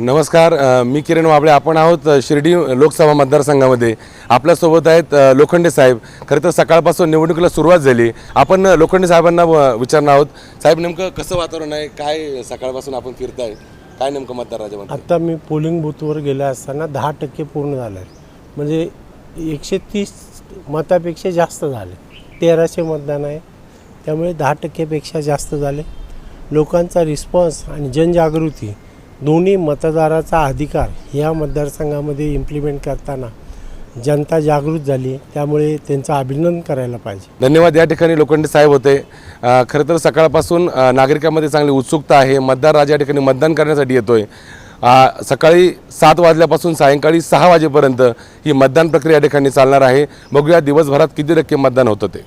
नमस्कार मी किरण वाबळे. आपण आहोत शिर्डी लोकसभा मतदारसंघामध्ये. आपल्यासोबत आहेत लोखंडे साहेब. खरं तर सकाळपासून निवडणुकीला सुरुवात झाली. आपण लोखंडे साहेबांना विचारणार आहोत. साहेब नेमकं कसं वातावरण आहे? काय सकाळपासून आपण फिरताय? काय नेमकं मतदार राजामध्ये? आत्ता मी पोलिंग बूथवर गेला असताना दहा टक्के पूर्ण झालं आहे म्हणजे एकशे तीस मतापेक्षा जास्त झाले. तेराशे मतदान आहे. त्यामुळे दहा टक्केपेक्षा जास्त झाले. लोकांचा रिस्पॉन्स आणि जनजागृती दोन्ही मतदाराचा अधिकार या मतदारसंघामध्ये इम्प्लिमेंट करताना जनता जागृत झाली. त्यामुळे त्यांचं अभिनंदन करायला पाहिजे. धन्यवाद. या ठिकाणी लोखंडे साहेब होते. खरं तर सकाळपासून नागरिकांमध्ये चांगली उत्सुकता आहे. मतदार राजा या ठिकाणी मतदान करण्यासाठी येतोय. सकाळी सात वाजल्यापासून सायंकाळी सहा वाजेपर्यंत ही मतदान प्रक्रिया या ठिकाणी चालणार आहे. बघूया दिवसभरात किती टक्के मतदान होतं ते.